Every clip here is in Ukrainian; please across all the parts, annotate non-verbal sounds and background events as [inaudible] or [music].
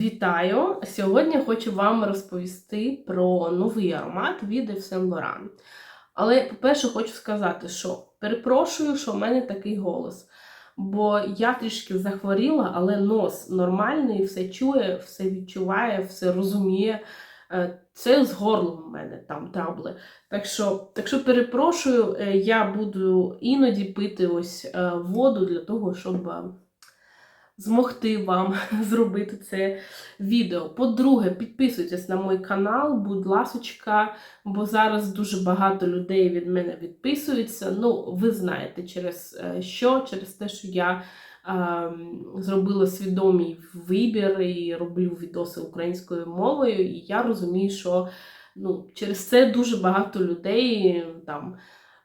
Вітаю! Сьогодні хочу вам розповісти про новий аромат від Saint Laurent. Але, по-перше, хочу сказати, що перепрошую, що в мене такий голос. Бо я трішки захворіла, але нос нормальний, все чує, все відчуває, все розуміє. Е, Це з горлом у мене там трабли. Так що, так що перепрошую, е, я буду іноді пити ось е, воду для того, щоб змогти вам [laughs] зробити це відео. По-друге, підписуйтесь на мій канал, будь ласочка, бо зараз дуже багато людей від мене відписуються. Ну, ви знаєте, через е, що? Через те, що я е, зробила свідомий вибір і роблю відоси українською мовою, і я розумію, що ну, через це дуже багато людей там.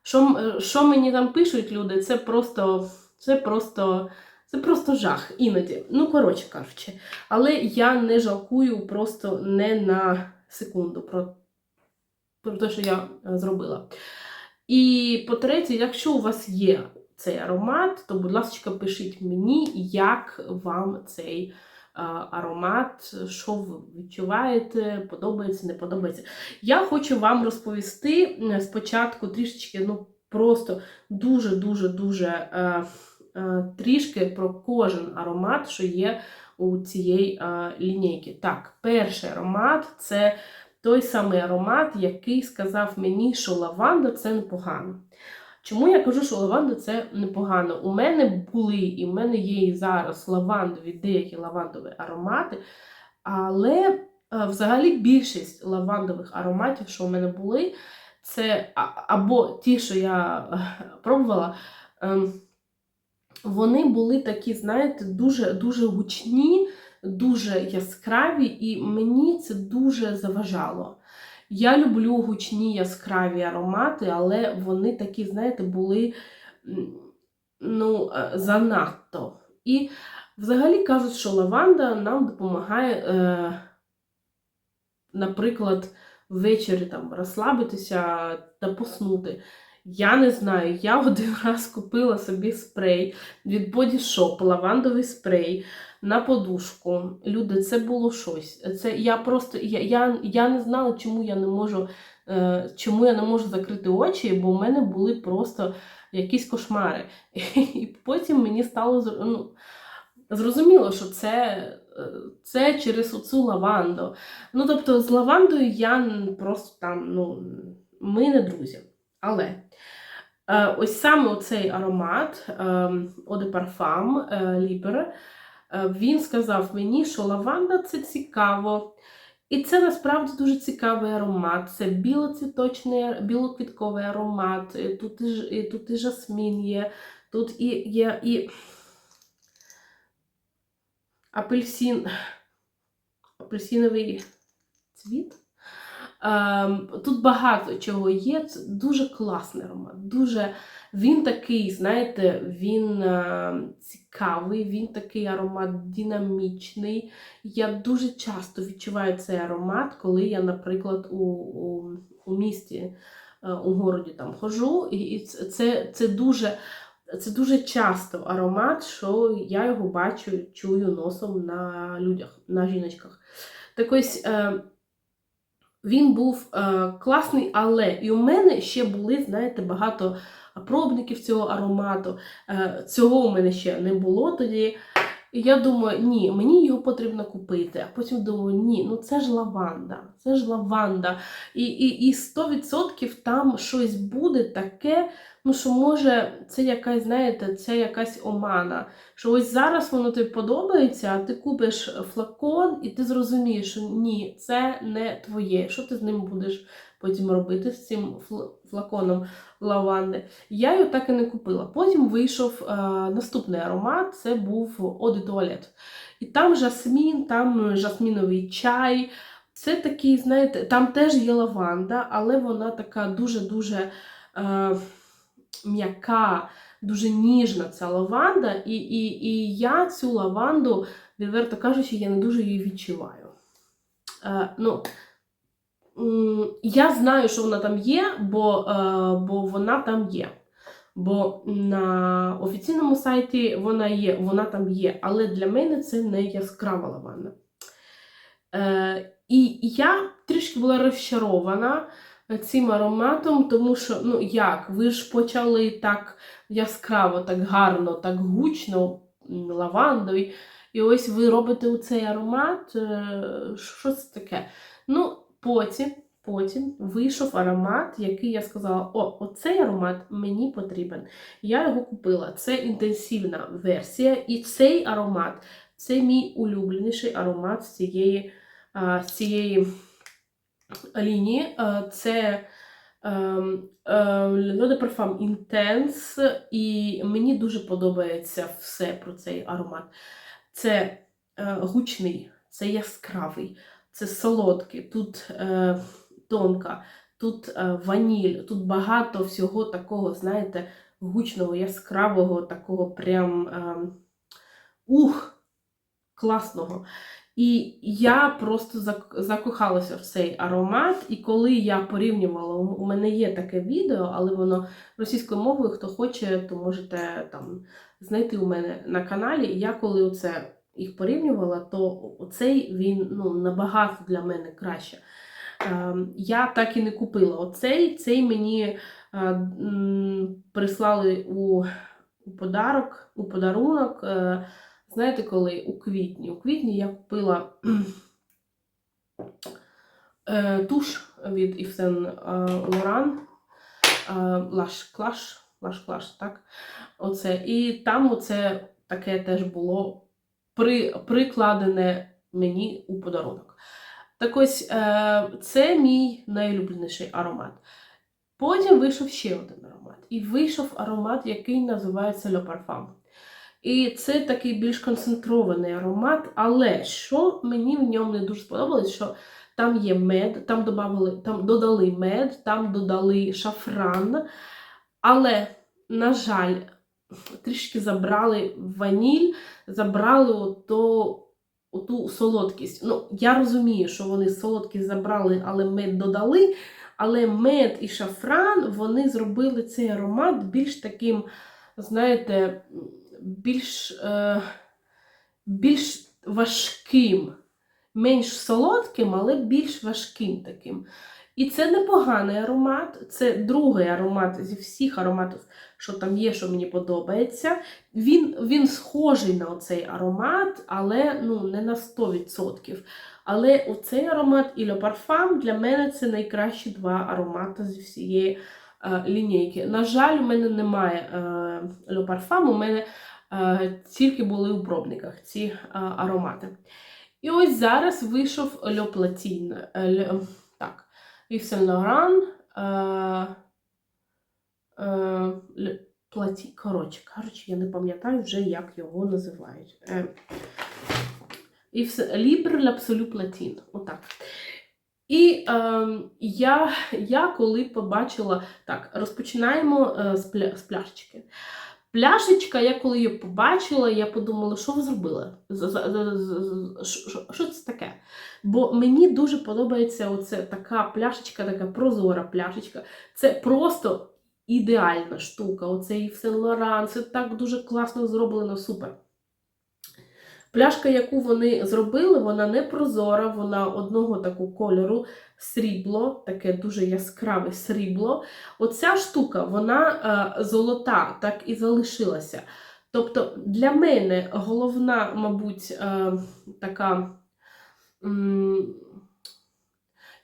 Що, що мені там пишуть люди, це просто, це просто, це просто жах іноді. Ну, коротше кажучи. Але я не жалкую просто не на секунду про, про те, що я е, зробила. І по-третє, якщо у вас є цей аромат, то, будь ласка, пишіть мені, як вам цей е, аромат, що ви відчуваєте, подобається, не подобається. Я хочу вам розповісти е, спочатку трішечки, ну просто дуже-дуже дуже е, е, трішки про кожен аромат, що є у цієї е, лінійки. Так, перший аромат це той самий аромат, який сказав мені, що лаванда це непогано. Чому я кажу, що лаванда це непогано? У мене були, і в мене є і зараз лавандові, деякі лавандові аромати, але е, взагалі більшість лавандових ароматів, що у мене були, це або ті, що я е, пробувала, ем, вони були такі, знаєте, дуже, дуже гучні, дуже яскраві, і мені це дуже заважало. Я люблю гучні яскраві аромати, але вони такі, знаєте, були ну, е, занадто. І взагалі кажуть, що лаванда нам допомагає, е, наприклад, ввечері там розслабитися та поснути. Я не знаю, я один [laughs] раз купила собі спрей від Body Shop, лавандовий спрей на подушку. Люди, це було щось. Це я просто я, я, я не знала, чому я не можу, е, чому я не можу закрити очі, бо в мене були просто якісь кошмари. [laughs] І потім мені стало ну, зрозуміло, що це, е, це через оцю лаванду. Ну, тобто, з лавандою я просто там, ну, ми не друзі. Але е, ось саме цей аромат е, Eau de Parfum е, Libre, е, він сказав мені, що лаванда це цікаво. І це насправді дуже цікавий аромат. Це білоцвіточний, білоквітковий аромат. Тут і, тут і жасмін є, тут і є і апельсин, апельсиновий цвіт. Ем, тут багато чого є. Це дуже класний аромат. Дуже він такий, знаєте, він е, цікавий, він такий аромат динамічний. Я дуже часто відчуваю цей аромат, коли я, наприклад, у, у, у місті, е, у городі там хожу, і, це, це дуже. Це дуже часто аромат, що я його бачу, чую носом на людях, на жіночках. Так ось е, він був е, класний, але і у мене ще були, знаєте, багато пробників цього аромату. Е, цього у мене ще не було тоді. І я думаю, ні, мені його потрібно купити. А потім думаю, ні, ну це ж лаванда, це ж лаванда. І, і, і 100% там щось буде таке, ну що може, це якась, знаєте, це якась омана. Що ось зараз воно тобі подобається, а ти купиш флакон, і ти зрозумієш, що ні, це не твоє. Що ти з ним будеш потім робити з цим флаконом лаванди? Я його так і не купила. Потім вийшов е, наступний аромат, це був de Toilette. І там жасмін, там жасміновий чай. Це такий, знаєте, там теж є лаванда, але вона така дуже-дуже е, м'яка, дуже ніжна ця лаванда. І, і, і я цю лаванду, відверто кажучи, я не дуже її відчуваю. Е, ну, я знаю, що вона там є, бо, е, бо вона там є. Бо на офіційному сайті вона є, вона там є, але для мене це не яскрава лаванда. Е, і я трішки була розчарована цим ароматом, тому що, ну як, ви ж почали так яскраво, так гарно, так гучно, м, лавандовий. І ось ви робите цей аромат. е, Що це таке? Ну, потім, потім вийшов аромат, який я сказала: о, оцей аромат мені потрібен. Я його купила. Це інтенсивна версія, і цей аромат це мій улюбленіший аромат з цієї, з цієї лінії. Це ем, е, L'Eau Parfum Intense, і мені дуже подобається все про цей аромат. Це е, гучний, це яскравий, це солодкий, тут е, тонка, тут е, ваніль, тут багато всього такого, знаєте, гучного, яскравого, такого прям е, ух, класного. І я просто закохалася в цей аромат. І коли я порівнювала, у мене є таке відео, але воно російською мовою, хто хоче, то можете там знайти у мене на каналі. Я коли оце їх порівнювала, то оцей він ну, набагато для мене краще. Ем, Я так і не купила оцей. Цей мені е, прислали у, у подарок, у подарунок. Знаєте, коли у квітні? У квітні я купила [clears throat] е, туш від Saint Laurent Lash Clash, Lash Clash, так? Оце. І там оце таке теж було при, прикладене мені у подарунок. Так ось, е, це мій найулюбленіший аромат. Потім вийшов ще один аромат. І вийшов аромат, який називається Le Parfum. І це такий більш концентрований аромат, але що мені в ньому не дуже сподобалось, що там є мед, там, добавили, там додали мед, там додали шафран. Але, на жаль, трішки забрали ваніль, забрали ото, оту солодкість. Ну, я розумію, що вони солодкість забрали, але мед додали. Але мед і шафран вони зробили цей аромат більш таким, знаєте, більш, е, більш важким, менш солодким, але більш важким таким. І це непоганий аромат, це другий аромат зі всіх ароматів, що там є, що мені подобається. Він він схожий на цей аромат, але ну, не на 100%. Але оцей аромат і Le Parfum для мене це найкращі два аромати зі всієї лінійки. На жаль, у мене немає е, Le Parfum, у мене е, тільки були у пробниках ці е, аромати. І ось зараз вийшов Le Platine. Е, так, Yves. Е, е, Platine. Коротше, коротше, я не пам'ятаю вже, як його називають. Е, Libre l'Absolu Platine. Отак. І е, я, я коли побачила, так, розпочинаємо е, з, пля, з пляшечки. Пляшечка, я коли її побачила, я подумала, що ви зробили? Що це таке? Бо мені дуже подобається оце така пляшечка, така прозора пляшечка. Це просто ідеальна штука. Оцей Saint Laurent, це так дуже класно зроблено, супер. Пляшка, яку вони зробили, вона не прозора, вона одного такого кольору срібло, таке дуже яскраве срібло. Оця штука, вона е, золота, так і залишилася. Тобто для мене головна, мабуть, е, така.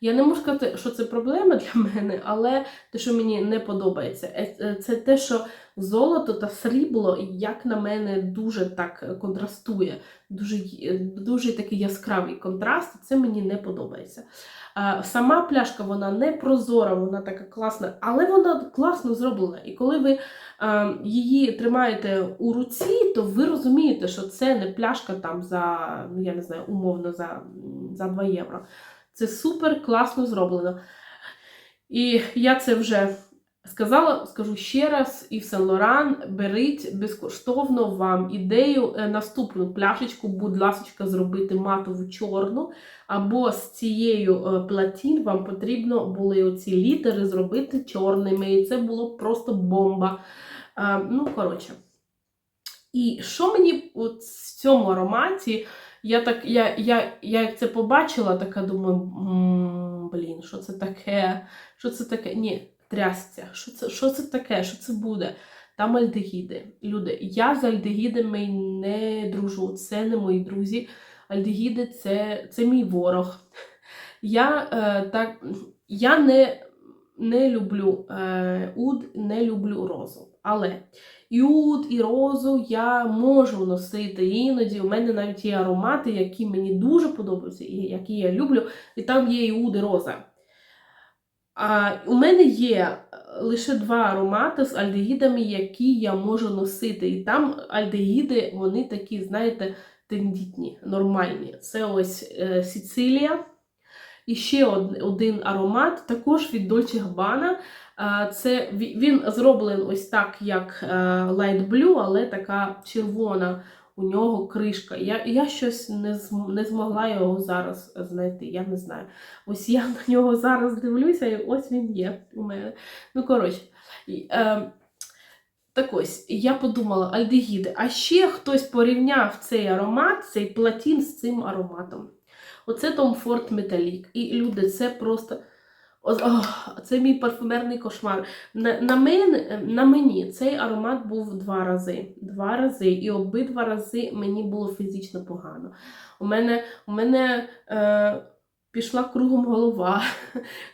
Я не можу сказати, що це проблема для мене, але те, що мені не подобається, е, е, це те, що золото та срібло, як на мене, дуже так контрастує. Дуже, дуже такий яскравий контраст, це мені не подобається. Е, Сама пляшка вона не прозора, вона така класна, але вона класно зроблена. І коли ви е, її тримаєте у руці, то ви розумієте, що це не пляшка там за, я не знаю, умовно за, за 2 євро. Це супер класно зроблено. І я це вже сказала, скажу ще раз, і в Сен Лоран беріть безкоштовно вам ідею е, наступну пляшечку, будь ласка, зробити матову чорну, або з цією е, платін вам потрібно були оці літери зробити чорними, і це було просто бомба. Е, Ну, коротше. І що мені в цьому ароматі Я так, я, я, я як це побачила, така думаю, блін, що це таке? Що це таке? Ні, трясця. Що це, що це таке? Що це буде? Там альдегіди. Люди, я з альдегідами не дружу, це не мої друзі. Альдегіди це, це мій ворог. Я, е, так, я не, не люблю е, уд, не люблю розу. Але і уд, і розу я можу носити іноді. У мене навіть є аромати, які мені дуже подобаються, і які я люблю, і там є і і роза. А у мене є е, лише два аромати з альдегідами, які я можу носити. І там альдегіди, вони такі, знаєте, тендітні, нормальні. Це ось е, Сіцилія. І ще один аромат, також від Dolce Gabbana. Це він зроблений ось так, як е, Light Blue, але така червона у нього кришка. Я, я щось не, не змогла його зараз знайти. Я не знаю. Ось я на нього зараз дивлюся, і ось він є у мене. Ну, коротше. Е, так ось, я подумала, альдегіди. А ще хтось порівняв цей аромат, цей платін з цим ароматом. Оце Tom Ford Metallic. І люди, це просто. О, це мій парфумерний кошмар. На, на, мен, на мені цей аромат був два рази. Два рази. І обидва рази мені було фізично погано. У мене, у мене е, пішла кругом голова.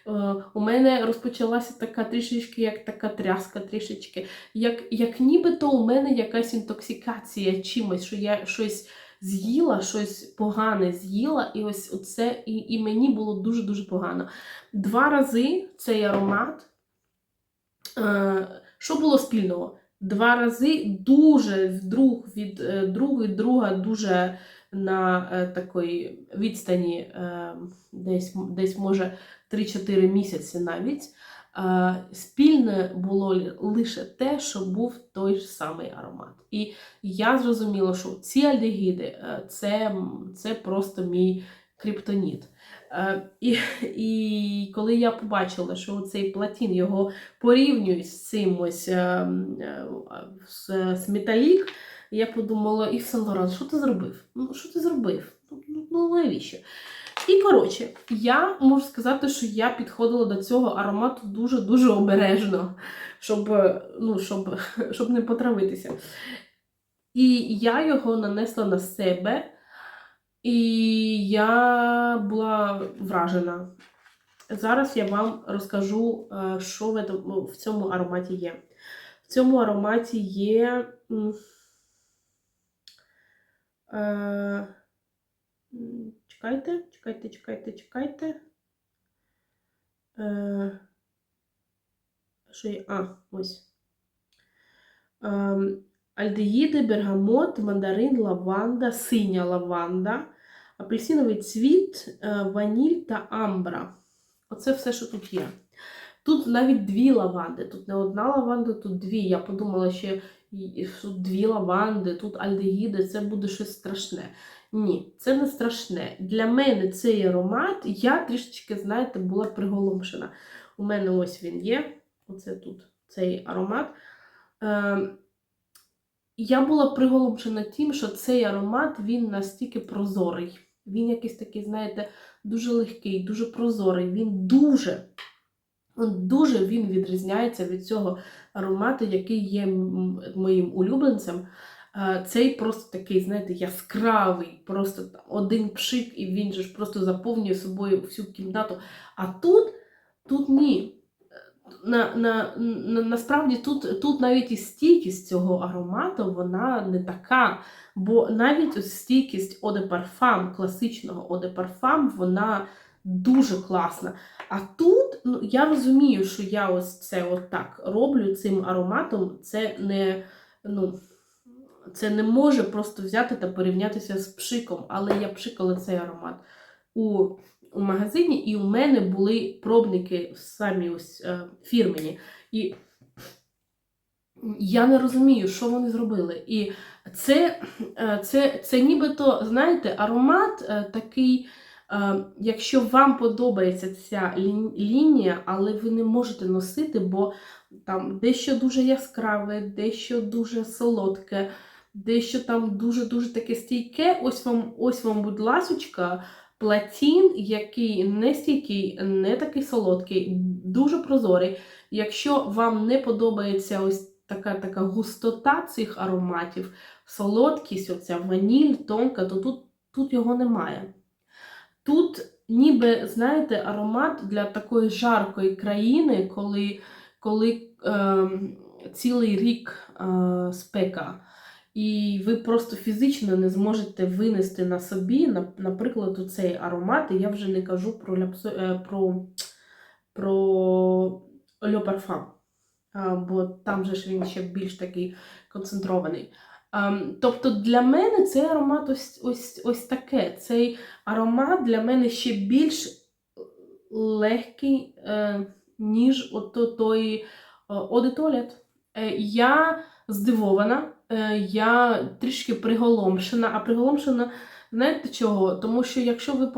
Е, у мене розпочалася така трішечки, як така тряска, трішечки. Як, як нібито у мене якась інтоксикація чимось, що я щось з'їла, щось погане з'їла, і ось оце, і, і мені було дуже-дуже погано. Два рази цей аромат. Е, що було спільного? Два рази дуже вдруг від е, другої друга дуже на е, такої відстані, е, десь, десь може 3-4 місяці навіть. Е, спільне було лише те, що був той ж самий аромат. І я зрозуміла, що ці альдегіди е, це, це просто мій криптоніт. Е, І, і коли я побачила, що цей платін його порівнюють з цим ось з металік, я подумала, і Сен Лоран, що ти зробив? Ну, що ти зробив? Ну, ну, ну навіщо? І коротше, я можу сказати, що я підходила до цього аромату дуже-дуже обережно, щоб, е, ну, щоб, [laughs] щоб не потравитися. І я його нанесла на себе, і я була вражена. Зараз я вам розкажу, е, що в в цьому ароматі є. В цьому ароматі є. Е, Чекайте, чекайте, чекайте, чекайте. Е, що є? А, ось. Ем, Альдеїди, бергамот, мандарин, лаванда, синя лаванда, апельсиновий цвіт, е, ваніль та амбра. Оце все, що тут є. Тут навіть дві лаванди. Тут не одна лаванда, тут дві. Я подумала, що тут дві лаванди, тут альдегіди, це буде щось страшне. Ні, це не страшне. Для мене цей аромат, я трішечки, знаєте, була приголомшена. У мене ось він є. Оце тут цей аромат. Е, я була приголомшена тим, що цей аромат він настільки прозорий. Він якийсь такий, знаєте, дуже легкий, дуже прозорий. Він дуже, дуже він відрізняється від цього аромату, який є моїм улюбленцем. Цей просто такий, знаєте, яскравий, просто один пшик, і він же ж просто заповнює собою всю кімнату. А тут, тут ні. На, на, на, насправді тут, тут навіть і стійкість цього аромату, вона не така. Бо навіть ось стійкість de класичного Parfum, вона дуже класна. А тут ну, я розумію, що я ось це от так роблю цим ароматом. Це не, ну, це не може просто взяти та порівнятися з пшиком, але я пшикала цей аромат у, у магазині, і у мене були пробники самі ось е, фірмені. І я не розумію, що вони зробили. І це, е, це, це нібито, знаєте, аромат е, такий. Е, Якщо вам подобається ця лінія, але ви не можете носити, бо там дещо дуже яскраве, дещо дуже солодке, дещо там дуже-дуже таке стійке. Ось вам, ось вам, будь ласочка, платін, який не стійкий, не такий солодкий, дуже прозорий. Якщо вам не подобається ось така така густота цих ароматів, солодкість, оця ваніль, тонка, то тут, тут його немає. Тут, ніби, знаєте, аромат для такої жаркої країни, коли, коли е, цілий рік е, спека. І ви просто фізично не зможете винести на собі, на- наприклад, цей аромат. І я вже не кажу про ляпсо, е, про, про Le Parfum, бо там же ж він ще більш такий концентрований. Тобто для мене цей аромат ось, ось, ось таке. Цей аромат для мене ще більш легкий, е, ніж от той Toilette. Е, Я здивована, я трішки приголомшена, а приголомшена, знаєте чого? Тому що якщо ви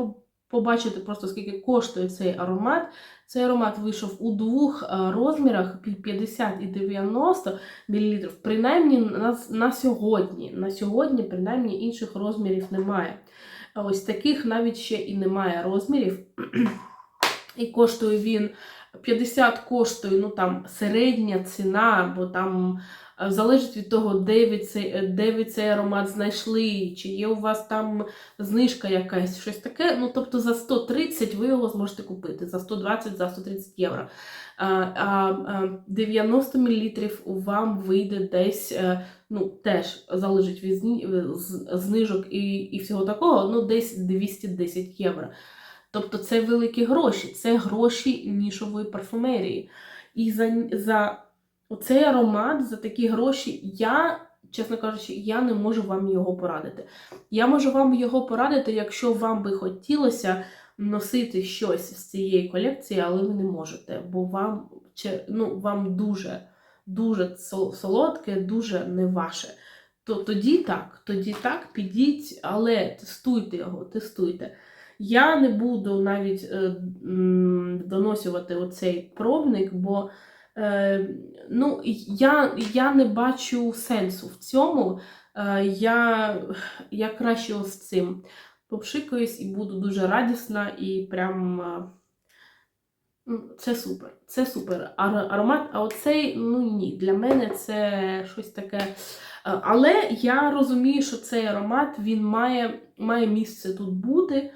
побачите просто скільки коштує цей аромат, цей аромат вийшов у двох е, розмірах 50 і 90 мл. Принаймні на, на сьогодні. На сьогодні, принаймні, інших розмірів немає. Ось таких навіть ще і немає розмірів. І коштує він 50 коштує, ну там середня ціна, бо там е, залежить від того, де ви цей, де ви цей аромат знайшли, чи є у вас там знижка якась, щось таке. Ну, тобто за 130 ви його зможете купити, за 120, за 130 євро. А, а, а 90 мл вам вийде десь, е, ну, теж залежить від знижок і, і всього такого, ну, десь 210 євро. Тобто це великі гроші, це гроші нішової парфумерії. І за, за оцей аромат, за такі гроші, я, чесно кажучи, я не можу вам його порадити. Я можу вам його порадити, якщо вам би хотілося носити щось з цієї колекції, але ви не можете, бо вам, ну, вам дуже, дуже солодке, дуже не ваше. То тоді так, тоді так, підіть, але тестуйте його, тестуйте. Я не буду навіть е, доносювати оцей пробник, бо ну, я, я не бачу сенсу в цьому. Е, я, я краще з цим попшикаюсь і буду дуже радісна і прям. е, ну, Це супер, це супер. Ар- Аромат, а оцей, ну ні, для мене це щось таке. Е, Але я розумію, що цей аромат він має, має місце тут бути.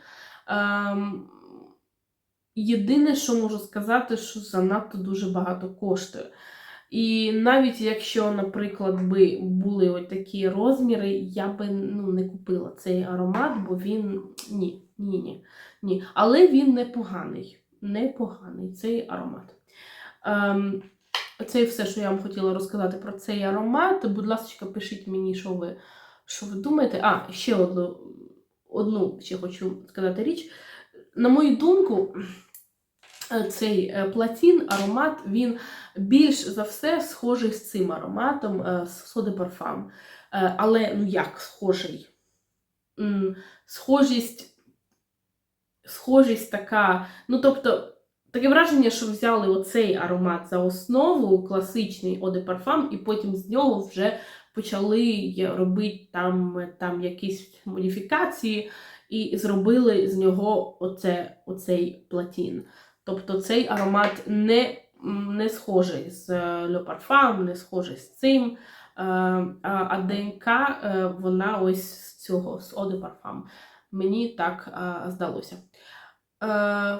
Єдине, що можу сказати, що занадто дуже багато коштує. І навіть якщо, наприклад, би були ось такі розміри, я би ну, не купила цей аромат, бо він ні, ні, ні, ні. Але він непоганий. Непоганий цей аромат. Ем, це все, що я вам хотіла розказати про цей аромат. Будь ласка, пишіть мені, що ви, що ви думаєте. А, ще одну, одну ще хочу сказати річ. На мою думку, цей е, платін, аромат, він більш за все схожий з цим ароматом е, з Соди Парфам. Е, Але ну як схожий? Схожість, схожість така. Ну, тобто, таке враження, що взяли оцей аромат за основу, класичний Оде Парфам, і потім з нього вже почали робити там, там якісь модифікації і зробили з нього оце, оцей платін. Тобто цей аромат не, не схожий з е, Le Parfum, не схожий з цим. Е, А ДНК е, вона ось з цього, з Eau de Parfum. Мені так здалося.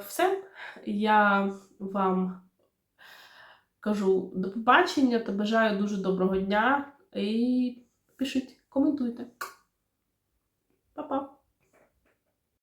Все. Я вам кажу до побачення та бажаю дуже доброго дня і пишіть, коментуйте.